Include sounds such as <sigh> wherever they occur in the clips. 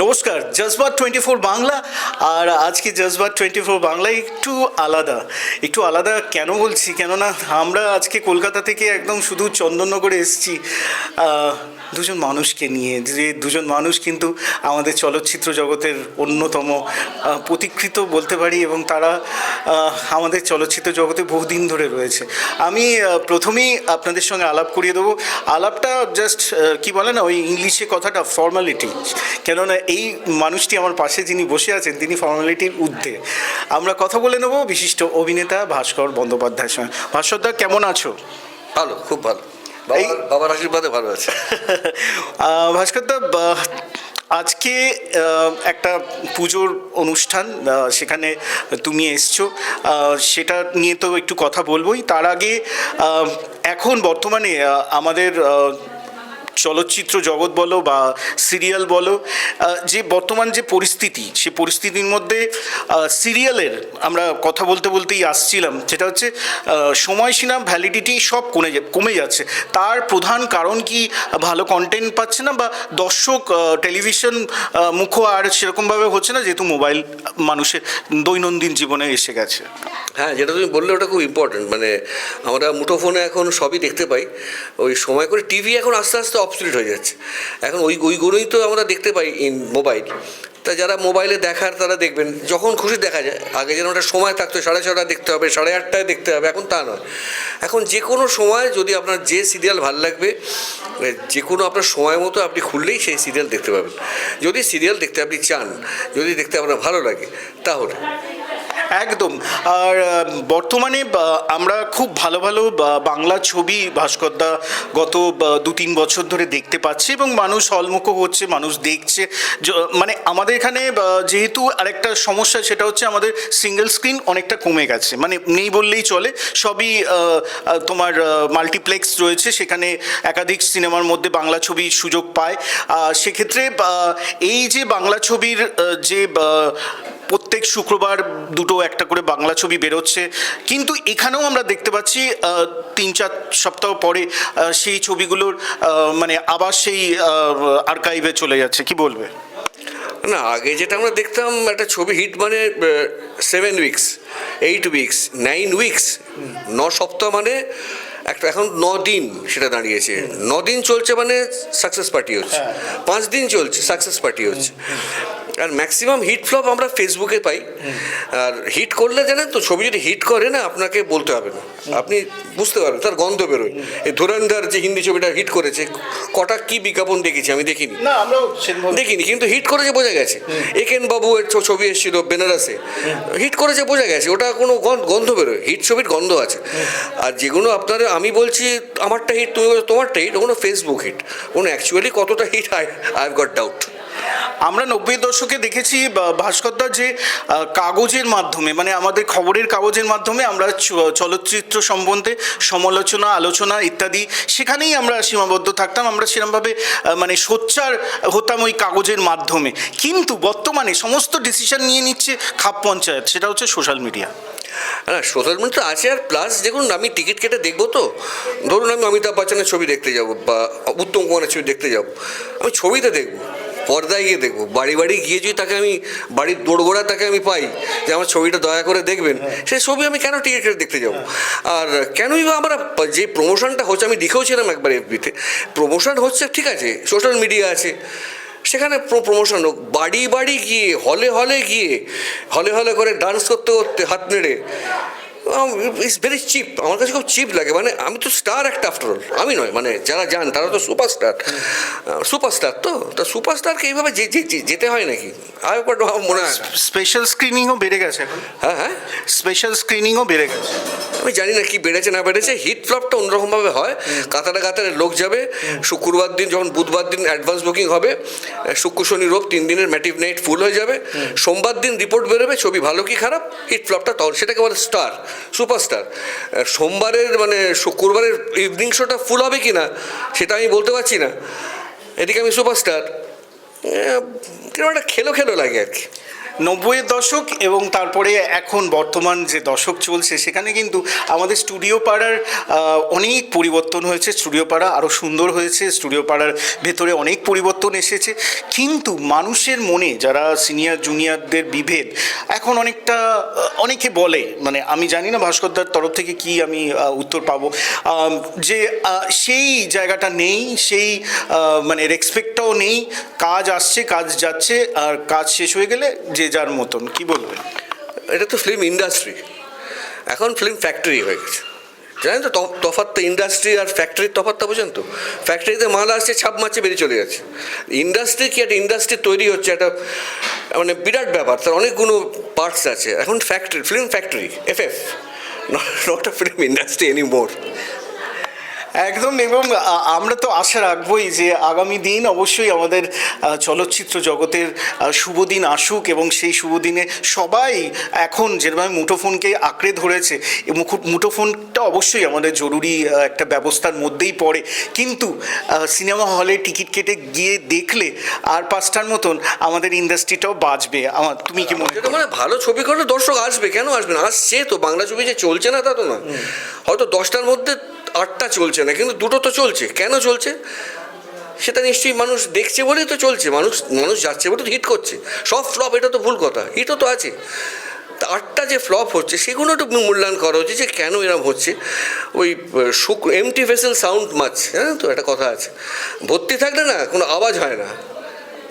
নমস্কার, Jazbaat twenty four Bangla আর আজকে জজবাত টোয়েন্টি ফোর বাংলা একটু আলাদা। একটু আলাদা কেন বলছি? কেননা আমরা আজকে কলকাতা থেকে একদম শুধু চন্দননগরে এসেছি। দুজন মানুষকে নিয়ে, যে দুজন মানুষ কিন্তু আমাদের চলচ্চিত্র জগতের অন্যতম প্রতিকৃত বলতে পারি এবং তারা আমাদের চলচ্চিত্র জগতে বহুদিন ধরে রয়েছে। আমি প্রথমেই আপনাদের সঙ্গে আলাপ করিয়ে দেবো। আলাপটা জাস্ট কি বলে না, ওই ইংলিশে কথাটা ফর্মালিটি কেননা এই মানুষটি আমার পাশে যিনি বসে আছেন, তিনি ফর্মালিটির ঊর্ধ্বে। আমরা কথা বলে নেব বিশিষ্ট অভিনেতা ভাস্কর বন্দ্যোপাধ্যায়ের সঙ্গে। ভাস্করদা কেমন আছো? ভালো, খুব ভালো। বাবার আশীর্বাদে ভালো আছে। <laughs> ভাস্কর ভাস্করদা আজকে একটা পুজোর অনুষ্ঠান সেখানে তুমি এসছো। সেটা নিয়ে তো একটু কথা বলবোই। তার আগে এখন বর্তমানে আমাদের চলচ্চিত্র জগৎ বলো বা সিরিয়াল বলো যে বর্তমান যে পরিস্থিতি, সে পরিস্থিতির মধ্যে সিরিয়ালের আমরা কথা বলতে বলতেই আসছিলাম, সেটা হচ্ছে সময়সীমা ভ্যালিডিটি সব কমে কমে যাচ্ছে। তার প্রধান কারণ কি ভালো কন্টেন্ট পাচ্ছে না বা দর্শক টেলিভিশন মুখ আর সেরকমভাবে হচ্ছে না, যেহেতু মোবাইল মানুষের দৈনন্দিন জীবনে এসে গেছে। হ্যাঁ যেটা তুমি বললে ওটা খুব ইম্পর্টেন্ট মানে আমরা মুঠোফোনে এখন সবই দেখতে পাই, ওই সময় করে টিভি এখন আস্তে আস্তে অবসলিট হয়ে যাচ্ছে। এখন ওই ওইগুলোই তো আমরা দেখতে পাই ইন মোবাইল তা যারা মোবাইলে দেখার তারা দেখবেন, যখন খুশি দেখা যায়। আগে যেন একটা সময় থাকতো, সাড়ে ছটায় দেখতে হবে, সাড়ে আটটায় দেখতে হবে, এখন তা নয়। এখন যে কোনো সময় যদি আপনার যে সিরিয়াল ভালো লাগবে যে কোনো আপনার সময় মতো আপনি খুললেই সেই সিরিয়াল দেখতে পাবেন। যদি সিরিয়াল দেখতে আপনি চান, যদি দেখতে আপনার ভালো লাগে, তাহলে। একদম। আর বর্তমানে আমরা খুব ভালো ভালো বাংলা ছবি ভাস্করদা গত দু তিন বছর ধরে দেখতে পাচ্ছি এবং মানুষ হলমুখ হচ্ছে, মানুষ দেখছে। মানে আমাদের এখানে যেহেতু আরেকটা সমস্যা সেটা হচ্ছে আমাদের সিঙ্গেল স্ক্রিন অনেকটা কমে গেছে। মানে নেই বললেই চলে। সবই তোমার মাল্টিপ্লেক্স রয়েছে। সেখানে একাধিক সিনেমার মধ্যে বাংলা ছবি সুযোগ পায়। সেক্ষেত্রে এই যে বাংলা ছবির যে প্রত্যেক শুক্রবার দুটো একটা করে বাংলা ছবি বেরোচ্ছে। কিন্তু এখানেও আমরা দেখতে পাচ্ছি তিন চার সপ্তাহ পরে সেই ছবিগুলোর মানে আবার সেই আর্কাইভে চলে যাচ্ছে। কি বলবে? না আগে যেটা আমরা দেখতাম একটা ছবি হিট মানে seven weeks eight weeks nine weeks ন সপ্তাহ মানে একটা এখন ন দিন সেটা দাঁড়িয়েছে। ন দিন চলছে মানে সাকসেস পার্টি হচ্ছে। পাঁচ দিন চলছে সাকসেস পার্টি হচ্ছে। আর ম্যাক্সিমাম হিট ফ্লপ আমরা ফেসবুকে পাই। আর হিট করলে জানেন তো ছবি যদি হিট করে না আপনাকে বলতে হবে না। আপনি বুঝতে পারবেন তার গন্ধ বেরোয়। এই ধুরন্ধর যে হিন্দি ছবিটা হিট করেছে কটা কি বিজ্ঞাপন দেখেছি আমি দেখিনি। দেখিনি কিন্তু হিট করেছে বোঝা গেছে। একেন বাবু এর ছবি এসেছিল বেনারসে। হিট করেছে বোঝা গেছে ওটা কোনো গন্ধ বেরোয় হিট ছবির গন্ধ আছে। আর যেগুলো আপনার আমি বলছি আমারটা হিট তুমি তোমারটা হিট ওগুলো ফেসবুক হিট কোনো অ্যাকচুয়ালি কতটা hit I I got doubt আমরা নব্বই দশকে দেখেছি ভাস্করদা যে কাগজের মাধ্যমে মানে আমাদের খবরের কাগজের মাধ্যমে আমরা চলচ্চিত্র সম্বন্ধে সমালোচনা, আলোচনা ইত্যাদি সেখানেই আমরা সীমাবদ্ধ থাকতাম, আমরা সেরকমভাবে মানে সোচ্চার হতাম ওই কাগজের মাধ্যমে। কিন্তু বর্তমানে সমস্ত ডিসিশন নিয়ে নিচ্ছে খাপ পঞ্চায়েত, সেটা হচ্ছে সোশ্যাল মিডিয়া হ্যাঁ সোশ্যাল মিডিয়া আছে আর প্লাস দেখুন, আমি টিকিট কেটে দেখব তো। ধরুন আমি অমিতাভ বচ্চনের ছবি দেখতে যাব বা উত্তম কুমারের ছবি দেখতে যাব। আমি ছবিতে দেখব। পর্দায় গিয়ে দেখব। বাড়ি বাড়ি গিয়ে যদি তাকে আমি বাড়ির দোড়গোড়া তাকে আমি পাই যে আমার ছবিটা দয়া করে দেখবেন সেই ছবি আমি কেন টিকিট দেখতে যাব? আর কেনই বা আমরা যে প্রমোশনটা হচ্ছে আমি লিখেওছিলাম একবার এফবিতে। প্রমোশন হচ্ছে ঠিক আছে সোশ্যাল মিডিয়া আছে সেখানে প্রমোশন হোক। বাড়ি বাড়ি গিয়ে হলে হলে গিয়ে হলে হলে করে ডান্স করতে করতে হাত নেড়ে ইটস ভেরি চিপ আমার কাছে খুব চিপ লাগে। মানে আমি তো স্টার একটা আফটার অল আমি নয় মানে যারা যান তারা তো সুপারস্টার সুপারস্টার তো? তা সুপারস্টারকে এইভাবে যে- যেতে হয় নাকি? আর একবার মনে হয় স্পেশাল স্ক্রিনিংও বেড়ে গেছে এখন। হ্যাঁ হ্যাঁ? স্পেশাল স্ক্রিনিংও বেড়ে গেছে। আমি জানি না কি বেড়েছে না বেড়েছে। হিট ফ্লপটা অন্যরকমভাবে হয়। কাতারে কাতারে লোক যাবে। শুক্রবার দিন যখন বুধবার দিন অ্যাডভান্স বুকিং হবে শুক্র শনি রোব তিন দিনের ম্যাটিভ নাইট ফুল হয়ে যাবে। সোমবার দিন রিপোর্ট বেরোবে ছবি ভালো কি খারাপ? হিট ফ্লপটা তখন সেটাকে বলে স্টার সুপারস্টার সোমবারের মানে শুক্রবারের ইভিনিং শোটা ফুল হবে কি না সেটা আমি বলতে পারছি না। এদিকে আমি সুপারস্টার কীরকম একটা খেলো খেলো লাগে আর কি। নব্বইয়ের দশক এবং তারপরে এখন বর্তমান যে দশক চলছে, সেখানে কিন্তু আমাদের স্টুডিও পাড়ার অনেক পরিবর্তন হয়েছে। স্টুডিও পাড়া আরও সুন্দর হয়েছে, স্টুডিও পাড়ার ভেতরে অনেক পরিবর্তন এসেছে। কিন্তু মানুষের মনে, যারা সিনিয়র, জুনিয়রদের বিভেদ, এখন অনেকটা অনেকে বলে মানে আমি জানি না ভাস্করদার তরফ থেকে কি আমি উত্তর পাবো যে সেই জায়গাটা নেই, সেই মানে রেসপেক্টটাও নেই। কাজ আসছে, কাজ যাচ্ছে, আর কাজ শেষ হয়ে গেলে যে যার মতন, কি বলবেন? এটা তো ফিল্ম ইন্ডাস্ট্রি এখন ফিল্ম ফ্যাক্টরি হয়ে গেছে। জানেন তো, তফ- তফাৎটা ইন্ডাস্ট্রি আর ফ্যাক্টরির তফাৎটা বোঝেন তো? ফ্যাক্টরিতে মাল আসছে, ছাপ মারছে, বেরিয়ে চলে যাচ্ছে। ইন্ডাস্ট্রি কি একটা ইন্ডাস্ট্রি তৈরি হচ্ছে, একটা মানে বিরাট ব্যাপার, তার অনেকগুলো পার্টস আছে। এখন factory film factory F F not a film industry any more একদম এবং আমরা তো আশা রাখবোই যে আগামী দিন অবশ্যই আমাদের চলচ্চিত্র জগতের শুভ দিন আসুক এবং সেই শুভ দিনে সবাই এখন যেভাবে মুঠোফোনকে আঁকড়ে ধরেছে মুঠোফোনটা অবশ্যই আমাদের জরুরি একটা ব্যবস্থার মধ্যেই পড়ে। কিন্তু সিনেমা হলে টিকিট কেটে গিয়ে দেখলে আর পাঁচটার মতন আমাদের ইন্ডাস্ট্রিটাও বাঁচবে। আমার তুমি কি মনে মানে ভালো ছবি করলে দর্শক আসবে কেন আসবে না? আসছে তো বাংলা ছবি যে চলছে না তা তো না হয়তো দশটার মধ্যে আটটা চলছে না, কিন্তু দুটো তো চলছে। কেন চলছে? সেটা নিশ্চয়ই মানুষ দেখছে বলেই তো চলছে। মানুষ মানুষ যাচ্ছে বলে তো হিট করছে। সব ফ্লপ এটা তো ভুল কথা। হিটও তো আছে। তা আটটা যে ফ্লপ হচ্ছে, সেগুলো একটু মূল্যায়ন করা হচ্ছে যে কেন এরম হচ্ছে। ওই, শুক এমটি ভেসেল সাউন্ড মাছ হ্যাঁ তো একটা কথা আছে। ভর্তি থাকলে না কোনো আওয়াজ হয় না।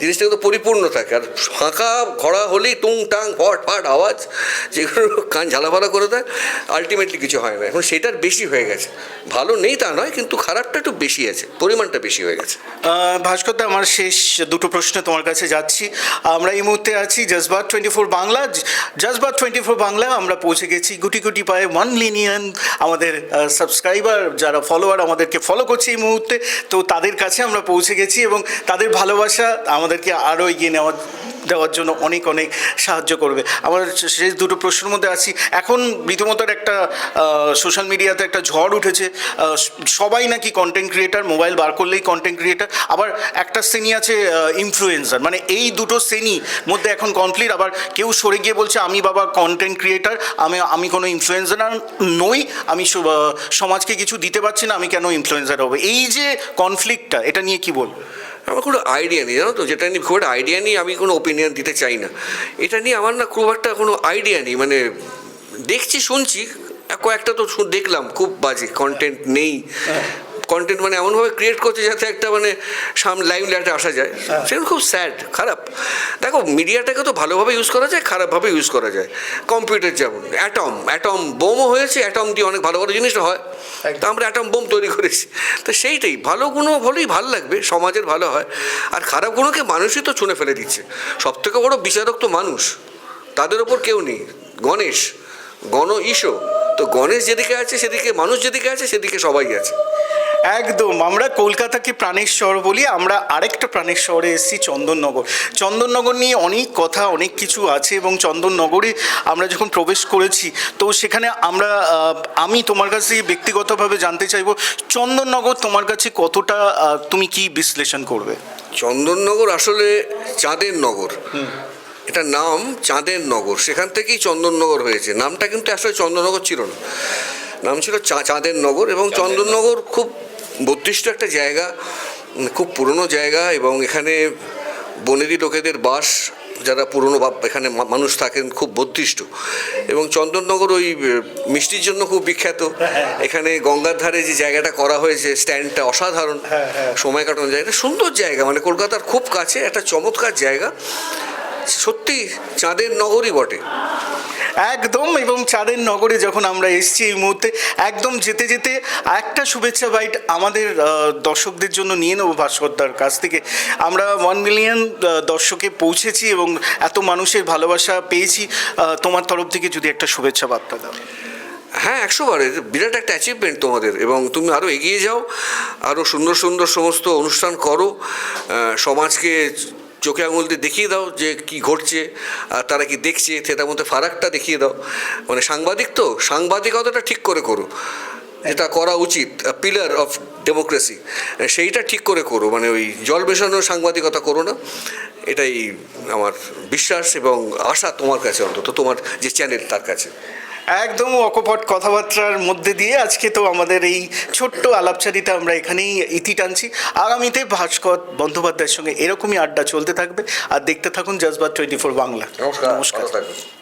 জিনিসটা কিন্তু পরিপূর্ণ থাকে। আর ফাঁকা ঘোড়া হলেই টুং টাং ফট ফাট আওয়াজ যেগুলো কান ঝালাফালা করে দেয় আলটিমেটলি কিছু হয় না। এখন সেটার বেশি হয়ে গেছে। ভালো নেই তা নয় কিন্তু খারাপটা একটু বেশি আছে পরিমাণটা বেশি হয়ে গেছে। আহ, ভাস্করদা আমার শেষ দুটো প্রশ্ন তোমার কাছে যাচ্ছি। আমরা এই মুহূর্তে আছি Jazbaat twenty four Bangla Jazbaat twenty four Bangla আমরা পৌঁছে গেছি গুটি গুটি পায়ে ওয়ান মিলিয়ন আমাদের সাবস্ক্রাইবার যারা ফলোয়ার আমাদেরকে ফলো করছে এই মুহূর্তে। তো তাদের কাছে আমরা পৌঁছে গেছি এবং তাদের ভালোবাসা আমাদেরকে আরও এগিয়ে নেওয়া, দেওয়ার জন্য অনেক অনেক সাহায্য করবে। আমার শেষ দুটো প্রশ্নের মধ্যে আছি। এখন রীতিমতো একটা সোশ্যাল মিডিয়াতে একটা ঝড় উঠেছে। সবাই নাকি কন্টেন্ট ক্রিয়েটার মোবাইল বার করলেই কন্টেন্ট ক্রিয়েটার আবার একটা শ্রেণি আছে ইনফ্লুয়েন্সার মানে এই দুটো শ্রেণি মধ্যে এখন কনফ্লিক্ট আবার কেউ সরে গিয়ে বলছে, আমি বাবা কন্টেন্ট ক্রিয়েটার আমি আমি কোনো ইনফ্লুয়েন্সার নই। আমি সমাজকে কিছু দিতে পারছি না, আমি কেন ইনফ্লুয়েন্সার হব? এই যে কনফ্লিক্টটা এটা নিয়ে কি বলব? আমার কোনো আইডিয়া নেই, জানো তো? যেটা নিয়ে খুব একটা আইডিয়া নিয়ে আমি কোনো ওপিনিয়ন দিতে চাই না। এটা নিয়ে আমার না খুব একটা কোনো আইডিয়া নেই মানে দেখছি, শুনছি, কয়েকটা তো দেখলাম, খুব বাজে কন্টেন্ট নেই। কন্টেন্ট মানে এমনভাবে ক্রিয়েট করছে যাতে একটা মানে সামনে লাইভ লাইটে আসা যায়। সেগুলো খুব স্যাড খারাপ। দেখো মিডিয়াটাকে তো ভালোভাবে ইউজ করা যায় খারাপভাবে ইউজ করা যায়। কম্পিউটার যেমন অ্যাটম অ্যাটম বোমও হয়েছে অ্যাটম দিয়ে অনেক ভালো ভালো জিনিস হয়। তা আমরা অ্যাটম বোম তৈরি করেছি। তো সেইটাই ভালো গুণও হলেই ভালো লাগবে সমাজের ভালো হয়। আর খারাপ গুণকে মানুষই তো চুনে ফেলে দিচ্ছে। সব থেকে বড় বিচারক তো মানুষ। তাদের ওপর কেউ নেই। গণেশ গণ ঈশো তো গণেশ যেদিকে আছে সেদিকে মানুষ যেদিকে আছে সেদিকে সবাই আছে। একদম আমরা কলকাতাকে প্রাণের শহর বলি আমরা আরেকটা প্রাণের শহরে এসেছি চন্দননগর। চন্দননগর নিয়ে অনেক কথা অনেক কিছু আছে এবং চন্দননগরে আমরা যখন প্রবেশ করেছি তো সেখানে আমরা আমি তোমার কাছে ব্যক্তিগতভাবে জানতে চাইব চন্দননগর তোমার কাছে কতটা তুমি কি বিশ্লেষণ করবে? চন্দননগর আসলে চাঁদের নগর। এটা নাম চাঁদের নগর। সেখান থেকেই চন্দননগর হয়েছে। নামটা কিন্তু আসলে চন্দননগর ছিল না। নাম ছিল চা- চাঁদের নগর এবং চন্দননগর খুব বর্দিষ্ট একটা জায়গা খুব পুরনো জায়গা এবং এখানে বনেদি লোকেদের বাস যারা পুরনো বা এখানে মানুষ থাকেন খুব বর্দিষ্ট এবং চন্দননগর ওই মিষ্টির জন্য খুব বিখ্যাত। এখানে গঙ্গার ধারে যে জায়গাটা করা হয়েছে স্ট্যান্ডটা অসাধারণ। সময় কাটানো জায়গা। সুন্দর জায়গা মানে কলকাতার খুব কাছে একটা চমৎকার জায়গা। সত্যি চাঁদের নগরই বটে। একদম এবং চাঁদের নগরে যখন আমরা এসেছি এই মুহূর্তে, একদম যেতে যেতে একটা শুভেচ্ছা বাইট আমাদের দর্শকদের জন্য নিয়ে নেব ভাস্করদার কাছ থেকে। আমরা ওয়ান মিলিয়ন দর্শকে পৌঁছেছি এবং এত মানুষের ভালোবাসা পেয়েছি। তোমার তরফ থেকে যদি একটা শুভেচ্ছা বার্তা দাও। হ্যাঁ একশো বার বিরাট একটা অ্যাচিভমেন্ট তোমাদের এবং তুমি আরও এগিয়ে যাও আরও সুন্দর সুন্দর সমস্ত অনুষ্ঠান করো। সমাজকে চোখে আঙুল দিয়ে দেখিয়ে দাও যে কি ঘটছে, আর তারা কি দেখছে সেটার মধ্যে ফারাকটা দেখিয়ে দাও। মানে সাংবাদিক তো, সাংবাদিকতাটা ঠিক করে করো। যেটা করা উচিত পিলার অফ ডেমোক্রেসি সেইটা ঠিক করে করো মানে ওই জল মেশানো সাংবাদিকতা করো না। এটাই আমার বিশ্বাস এবং আশা তোমার কাছে অন্তত, তোমার যে চ্যানেল তার কাছে। একদম অকপট কথাবার্তার মধ্যে দিয়ে আজকে তো আমাদের এই ছোট্ট আলাপচারিতা আমরা এখানেই ইতি টানছি। আগামীতে ভাস্কর বন্দ্যোপাধ্যায়ের সঙ্গে এরকমই আড্ডা চলতে থাকবে। আর দেখতে থাকুন জজবাত টোয়েন্টি ফোর বাংলা। নমস্কার